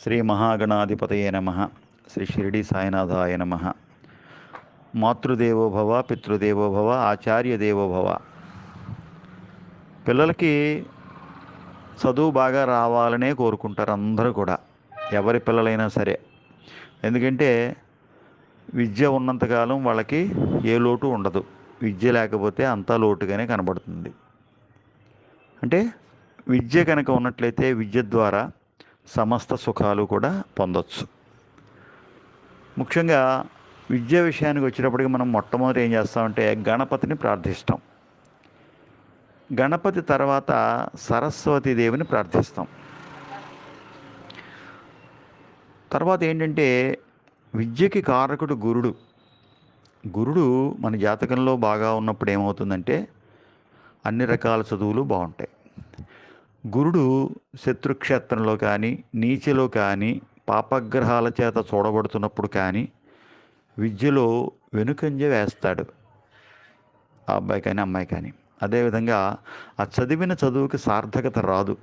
శ్రీ మహాగణాధిపతయ నమ. శ్రీ షిరిడి సాయినాథాయ నమ. మాతృదేవో భవ పితృదేవో భవ ఆచార్య దేవో భవ పిల్లలకి చదువు బాగా రావాలనే కోరుకుంటారు అందరూ కూడా. ఎవరి పిల్లలైనా సరే. ఎందుకంటే విద్య ఉన్నంతకాలం వాళ్ళకి ఏ లోటు ఉండదు. విద్య లేకపోతే అంతా లోటుగానే కనబడుతుంది. అంటే విద్య కనుక ఉన్నట్లయితే విద్య ద్వారా సమస్త సుఖాలు కూడా పొందొచ్చు. ముఖ్యంగా విద్య విషయానికి వచ్చేటప్పటికి మనం మొట్టమొదటి ఏం చేస్తామంటే గణపతిని ప్రార్థిస్తాం. గణపతి తర్వాత సరస్వతి దేవిని ప్రార్థిస్తాం. తర్వాత ఏంటంటే విద్యకి కారకుడు గురుడు. గురుడు మన జాతకంలో బాగా ఉన్నప్పుడు ఏమవుతుందంటే అన్ని రకాల చదువులు బాగుంటాయి. గురుడు శత్రుక్షేత్రంలో కానీ నీచలో కానీ పాపగ్రహాల చేత చూడబడుతున్నప్పుడు కానీ విద్యలో వెనుకంజ వేస్తాడు. ఆ అబ్బాయి కానీ అమ్మాయి కానీ. అదేవిధంగా ఆ చదివిన చదువుకి సార్థకత రాదు.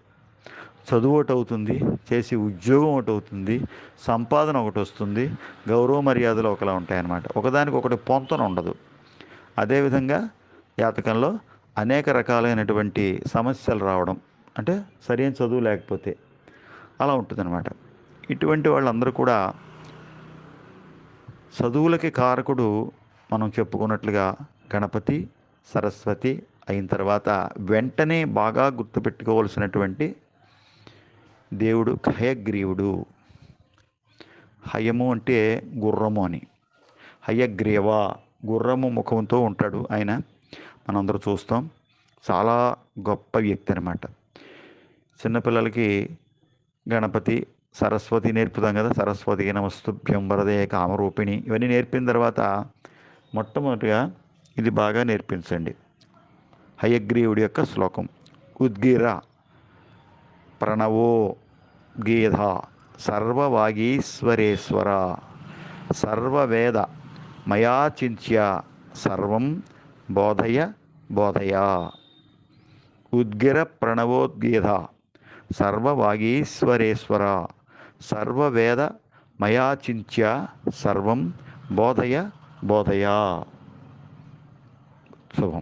చదువు ఒకటి అవుతుంది చేసి ఉద్యోగం ఒకటి అవుతుంది సంపాదన ఒకటి వస్తుంది గౌరవ మర్యాదలు ఒకలా ఉంటాయన్నమాట. ఒకదానికి ఒకటి పొంతన ఉండదు. అదేవిధంగా జాతకంలో అనేక రకాలైనటువంటి సమస్యలు రావడం అంటే సరైన చదువు లేకపోతే అలా ఉంటుందన్నమాట. ఇటువంటి వాళ్ళందరూ కూడా చదువులకి కారకుడు మనం చెప్పుకున్నట్లుగా గణపతి సరస్వతి అయిన తర్వాత వెంటనే బాగా గుర్తుపెట్టుకోవలసినటువంటి దేవుడు హయగ్రీవుడు. హయము అంటే గుర్రము అని. హయగ్రీవ గుర్రము ముఖంతో ఉంటాడు ఆయన. మనందరూ చూస్తాం. చాలా గొప్ప వ్యక్తి అనమాట చిన్నపిల్లలకి గణపతి సరస్వతి నేర్పుతాం కదా. సరస్వతి నమస్తుభ్యం వరదే కామరూపిణి. ఇవన్నీ నేర్పిన తర్వాత మొట్టమొదటిగా ఇది బాగా నేర్పించండి. హయగ్రీవుడి యొక్క శ్లోకం. ఉద్గిర ప్రణవో గీధ సర్వవాగీశ్వరేశ్వర సర్వవేద మయాచించ్య సర్వం బోధయ బోధయ. ఉద్గిర ప్రణవోద్గీధ సర్వవాగీశ్వరేశ్వర. సర్వవేద మయాచింత్య సర్వం బోధయ బోధయ. శుభం.